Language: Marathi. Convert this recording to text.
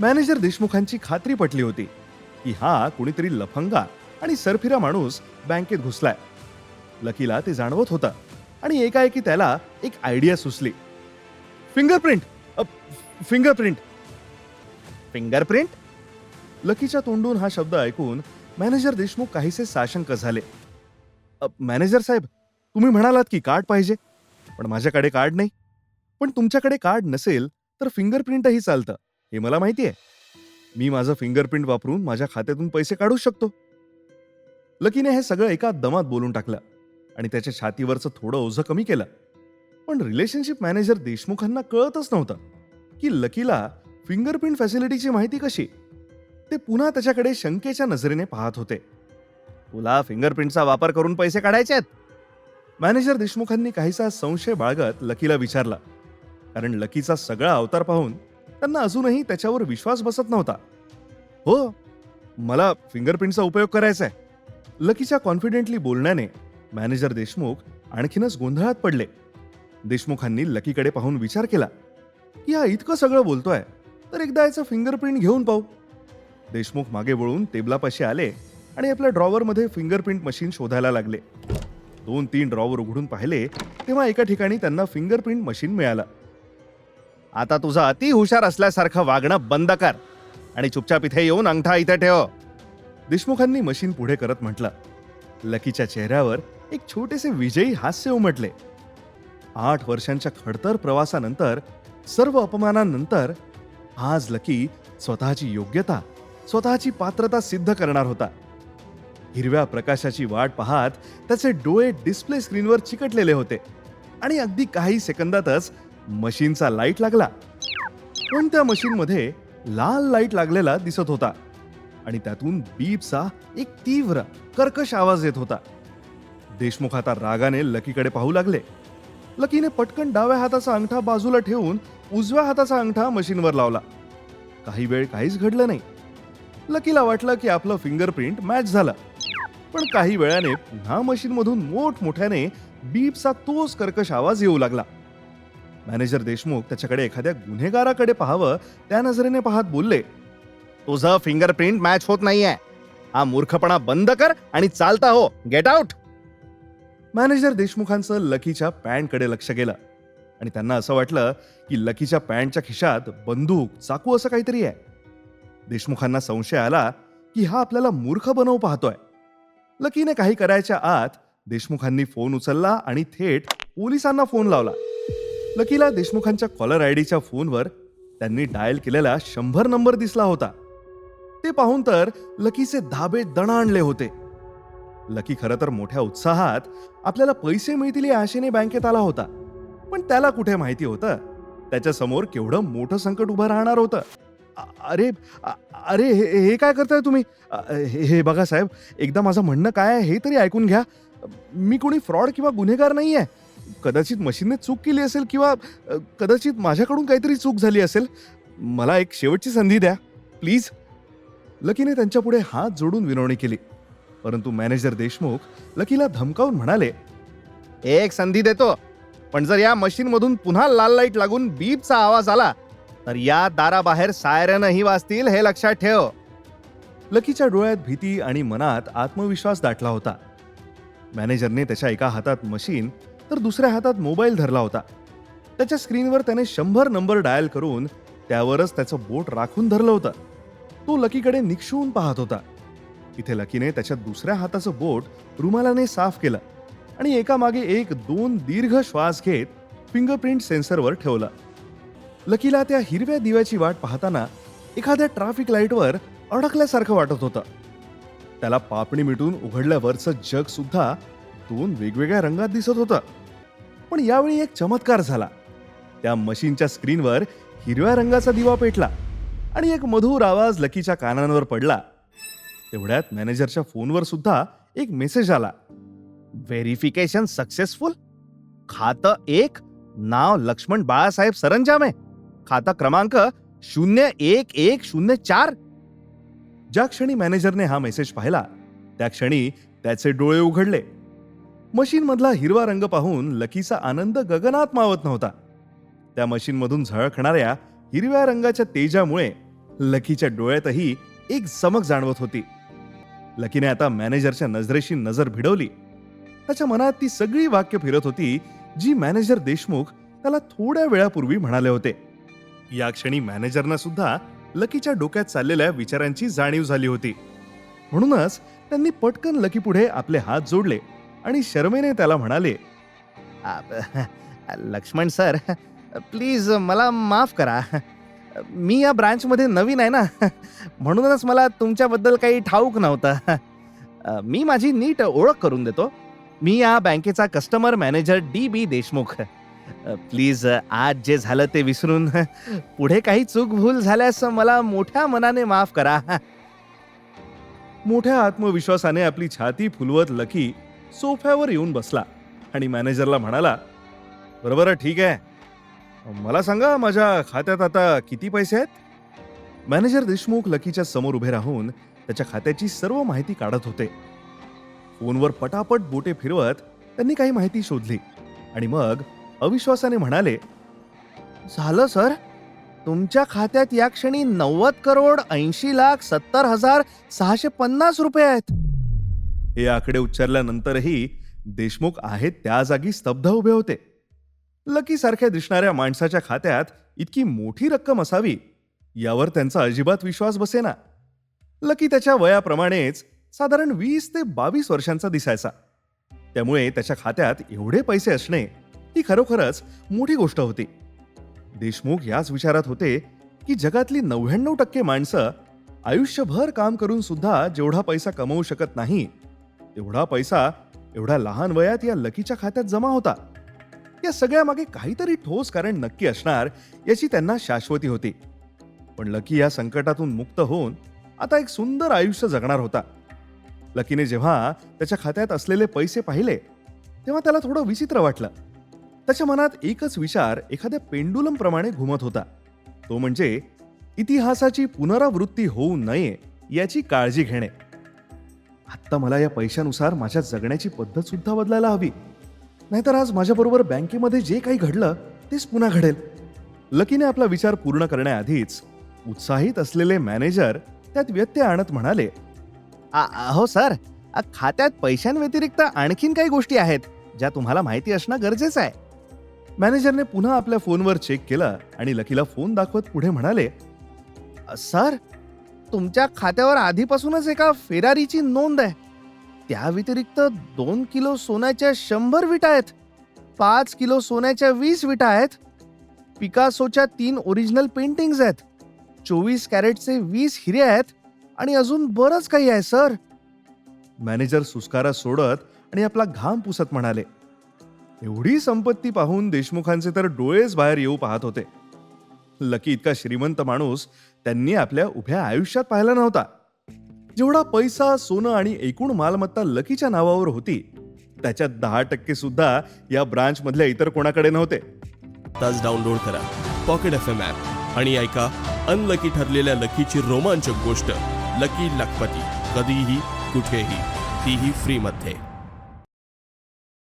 मॅनेजर देशमुखांची खात्री पटली होती की हा कुणीतरी लफंगा आणि सरफिरा माणूस बँकेत घुसलाय. लकीला ते जाणवत होता आणि एकाएकी त्याला एक आयडिया सुचली. फिंगरप्रिंट फिंगरप्रिंट फिंगरप्रिंट लकीच्या तोंडून हा शब्द ऐकून मॅनेजर देशमुख काहीसे साशंक झाले. मॅनेजर साहेब तुम्ही म्हणालात की कार्ड पाहिजे पण माझ्याकडे कार्ड नाही. पण तुमच्याकडे कार्ड नसेल तर फिंगरप्रिंटही चालतं. हे मला माहिती आहे मी माझं फिंगरप्रिंट वापरून माझ्या खात्यातून पैसे काढू शकतो. लकीने हे सगळं एका दमात बोलून टाकलं आणि त्याच्या छातीवरचं थोडं ओझं कमी केलं. पण रिलेशनशिप मॅनेजर देशमुखांना कळतच नव्हतं की लकीला फिंगरप्रिंट फॅसिलिटीची माहिती कशी? ते पुन्हा त्याच्याकडे शंकेच्या नजरेने पाहत होते. तुला फिंगरप्रिंटचा वापर करून पैसे काढायचे आहेत. मॅनेजर देशमुखांनी काहीसा संशय बाळगत लकीला विचारला. कारण लकीचा सगळा अवतार पाहून त्यांना अजूनही त्याच्यावर विश्वास बसत नव्हता. हो मला फिंगरप्रिंटचा उपयोग करायचा आहे लकीच्या कॉन्फिडेंटली बोलण्याने मॅनेजर देशमुख आणखीनच गोंधळात पडले. देशमुखांनी लकीकडे पाहून विचार केला. की हा इतकं सगळं बोलतोय तर एकदा याचं फिंगरप्रिंट घेऊन पाहू. देशमुख मागे वळून टेबलापाशी आले आणि आपल्या ड्रॉवरमध्ये फिंगरप्रिंट मशीन शोधायला लागले. दोन तीन ड्रॉवर उघडून पाहिले तेव्हा एका ठिकाणी त्यांना फिंगरप्रिंट मशीन मिळालं. आता तुझं अति हुशार असल्यासारखं वागणं बंद कर. आणि चुपचाप इथे येऊन अंगठा इथे ठेव. देशमुखांनी मशीन पुढे करत म्हटलं. लकीच्या चेहऱ्यावर एक छोटेसे विजयी हास्य उमटले. आठ वर्षांच्या खडतर प्रवासानंतर सर्व अपमानानंतर आज लकी स्वतःची योग्यता स्वतःची पात्रता सिद्ध करणार होता. हिरव्या प्रकाशाची वाट पाहत त्याचे डोळे डिस्प्ले स्क्रीनवर चिकटलेले होते. आणि अगदी काही सेकंदातच मशीनचा लाइट लागला. पण त्या मशीनमध्ये लाल लाइट लागलेला दिसत होता. आणि त्यातून बीपचा एक तीव्र कर्कश आवाज येत होता. देशमुख आता रागाने लकीकडे पाहू लागले. लकीने पटकन डाव्या हाताचा अंगठा बाजूला ठेवून उजव्या हाताचा अंगठा मशीनवर लावला. काही वेळ काहीच घडलं नाही. लकीला वाटलं की आपलं फिंगरप्रिंट मॅच झालं. पण काही वेळाने पुन्हा मशीनमधून मोठमोठ्याने बीपचा तोच कर्कश आवाज येऊ लागला. मॅनेजर देशमुख त्याच्याकडे एखाद्या गुन्हेगाराकडे पाहावं त्या नजरेने पाहत बोलले तुझं फिंगरप्रिंट मॅच होत नाहीये. हा मूर्खपणा बंद कर आणि चालता हो. गेट आउट मॅनेजर देशमुखांचं लकीच्या पॅन्टकडे लक्ष गेलं आणि त्यांना असं वाटलं की लकीच्या पॅन्टच्या खिशात बंदूक चाकू असं काहीतरी आहे. देशमुखांना संशय आला की हा आपल्याला मूर्ख बनवू पाहतोय. लकीने काही करायच्या आत देशमुखांनी फोन उचलला आणि थेट पोलिसांना फोन लावला. लकीला देशमुखांच्या कॉलर आयडीच्या फोनवर त्यांनी डायल केलेला शंभर नंबर दिसला होता. ते पाहून तर लकीचे धाबे दणाणले होते. लकी खरं तर मोठ्या उत्साहात आपल्याला पैसे मिळतील या आशेने बँकेत आला होता. पण त्याला कुठे माहिती होतं? त्याच्यासमोर केवढं मोठं संकट उभं राहणार होतं. अरे अरे हे हे काय करताय तुम्ही? हे हे बघा साहेब एकदा माझं म्हणणं काय आहे हे तरी ऐकून घ्या. मी कोणी फ्रॉड किंवा गुन्हेगार नाही आहे कदाचित मशीनने चूक केली असेल किंवा कदाचित माझ्याकडून काहीतरी चूक झाली असेल मला एक शेवटची संधी द्या प्लीज. लकीने त्यांच्यापुढे हात जोडून विनवणी केली. परंतु मॅनेजर देशमुख लकीला धमकावून म्हणाले एक संधी देतो पण जर या मशीनमधून पुन्हा लाल लाइट लागून बीपचा आवाज आला तर या दाराबाहेर सायरनही वाजतील हे लक्षात ठेव. लकीच्या डोळ्यात भीती आणि मनात आत्मविश्वास दाटला होता. मॅनेजरने त्याच्या एका हातात मशीन तर दुसऱ्या हातात मोबाईल धरला होता. त्याच्या स्क्रीनवर त्याने शंभर नंबर डायल करून त्यावरच त्याचं बोट राखून धरलं होतं. तो लकीकडे निक्षून पाहत होता. इथे लकीने त्याच्या दुसऱ्या हाताचं बोट रुमालाने साफ केलं आणि एकामागे एक दोन दीर्घ श्वास घेत फिंगरप्रिंट सेन्सरवर ठेवलं. लकीला त्या हिरव्या दिव्याची वाट पाहताना एखाद्या ट्रॅफिक लाईटवर अडकल्यासारखं वाटत होतं. त्याला पापणी मिटून उघडल्यावरचं जग सुद्धा दोन वेगवेगळ्या रंगात दिसत होतं. पण यावेळी एक चमत्कार झाला. त्या मशीनच्या स्क्रीनवर हिरव्या रंगाचा दिवा पेटला आणि एक मधुर आवाज लकीच्या कानांवर पडला. तेवढ्यात मॅनेजरच्या फोनवर सुद्धा एक मेसेज आला. Verification successful? खातं एक नाव लक्ष्मण बाळासाहेब सरंजामे. खाता क्रमांक शून्य एक एक शून्य चार. ज्या क्षणी मॅनेजरने हा मेसेज पाहिला त्या क्षणी त्याचे डोळे उघडले. मशीनमधला हिरवा रंग पाहून लकीचा आनंद गगनात मावत नव्हता. त्या मशीनमधून झळकणाऱ्या हिरव्या रंगाच्या तेजामुळे लकीच्या डोळ्यातही एक चमक जाणवत होती. लकीने आता मॅनेजरच्या नजरेशी नजर भिडवली. त्याच्या मनात ती सगळी वाक्य फिरत होती जी मॅनेजर देशमुख त्याला थोड्या वेळापूर्वी म्हणाले होते. या क्षणी मॅनेजरना सुद्धा लकीच्या डोक्यात चाललेल्या विचारांची जाणीव झाली होती. म्हणूनच त्यांनी पटकन लकी पुढे आपले हात जोडले. आणि शर्मेने त्याला म्हणाले लक्ष्मण सर प्लीज मला माफ करा. मी या ब्रांचमध्ये नवीन आहे ना. म्हणूनच मला तुमच्याबद्दल काही ठाऊक नव्हतं. मी माझी नीट ओळख करून देतो. मी या बँकेचा customer manager D B Deshmukh. Please आज जे झालं ते विसरून पुढे काही चूक भूल झाल्यास मला मोठ्या मनाने माफ करा. मोठ्या आत्मविश्वासाने आपली छाती फुलवत लकी सोफ्यावर येऊन बसला आणि मॅनेजरला म्हणाला बरोबर ठीक आहे. मला सांगा माझ्या खात्यात आता किती पैसे आहेत? मॅनेजर देशमुख लकीच्या समोर उभे राहून त्याच्या खात्याची सर्व माहिती काढत होते. फोनवर पटापट बोटे फिरवत त्यांनी काही माहिती शोधली आणि मग अविश्वासाने म्हणाले झालं सर. तुमच्या खात्यात या क्षणी नव्वद करोड ऐंशी लाख सत्तर हजार सहाशे पन्नास रुपये आहेत. हे आकडे उच्चारल्यानंतरही देशमुख आहेत त्या जागी स्तब्ध उभे होते. लकीसारख्या दिसणाऱ्या माणसाच्या खात्यात इतकी मोठी रक्कम असावी यावर त्यांचा अजिबात विश्वास बसेना. लकी त्याच्या वयाप्रमाणेच साधारण वीस ते बावीस वर्षांचा दिसायचा. त्यामुळे त्याच्या खात्यात एवढे पैसे असणे ही खरोखरच मोठी गोष्ट होती. देशमुख याच विचारात होते की जगातली नव्याण्णव टक्के माणसं आयुष्यभर काम करून सुद्धा जेवढा पैसा कमवू शकत नाही एवढा पैसा एवढ्या लहान वयात या लकीच्या खात्यात जमा होता. या सगळ्यामागे काहीतरी ठोस कारण नक्की असणार याची त्यांना शाश्वती होती. पण लकी या संकटातून मुक्त होऊन आता एक सुंदर आयुष्य जगणार होता. लकीने जेव्हा त्याच्या खात्यात असलेले पैसे पाहिले तेव्हा त्याला थोडं विचित्र वाटलं. त्याच्या मनात एकच विचार एखाद्या पेंडुलम प्रमाणे घुमत होता. तो म्हणजे इतिहासाची पुनरावृत्ती होऊ नये याची काळजी घेणे. आत्ता मला या पैशानुसार माझ्या जगण्याची पद्धतसुद्धा बदलायला हवी. नाहीतर आज माझ्याबरोबर बँकेमध्ये जे काही घडलं तेच पुन्हा घडेल. लकीने आपला विचार पूर्ण करण्याआधीच उत्साहित असलेले मॅनेजर त्यात व्यत्यय आणत म्हणाले हो सर. खात्यात पैशांव्यतिरिक्त आणखीन काही गोष्टी आहेत ज्या तुम्हाला माहिती असणं गरजेचं आहे. मॅनेजरने पुन्हा आपल्या फोनवर चेक केला आणि लकीला फोन दाखवत पुढे म्हणाले सर तुमच्या खात्यावर आधीपासूनच एका फेरारीची नोंद आहे. त्या व्यतिरिक्त दोन किलो सोन्याच्या शंभर विटा आहेत. पाच किलो सोन्याच्या वीस विटा आहेत. पिकासोच्या तीन ओरिजिनल पेंटिंग्स आहेत. चोवीस कॅरेटचे वीस हिरे आहेत. आणि अजून बरंच काही आहे सर. मॅनेजर सुस्कारा सोडत आणि आपला घाम पुसत म्हणाले एवढी संपत्ती पाहून देशमुखांचे तर डोळेच बाहेर येऊ पाहत होते. लकी इतका श्रीमंत माणूस त्यांनी आपल्या उभ्या आयुष्यात पाहिला नव्हता. जेवढा पैसा सोनं आणि एकूण मालमत्ता लकीच्या नावावर होती त्याच्या दहा टक्के सुद्धा या ब्रांच मधल्या इतर कोणाकडे नव्हते. तास डाउनलोड करा पॉकेट एफ एम ॲप आणि ऐका अनलकी ठरलेल्या लकीची रोमांचक गोष्ट लकी लखपती कधीही कुठेही तीही फ्रीमध्ये.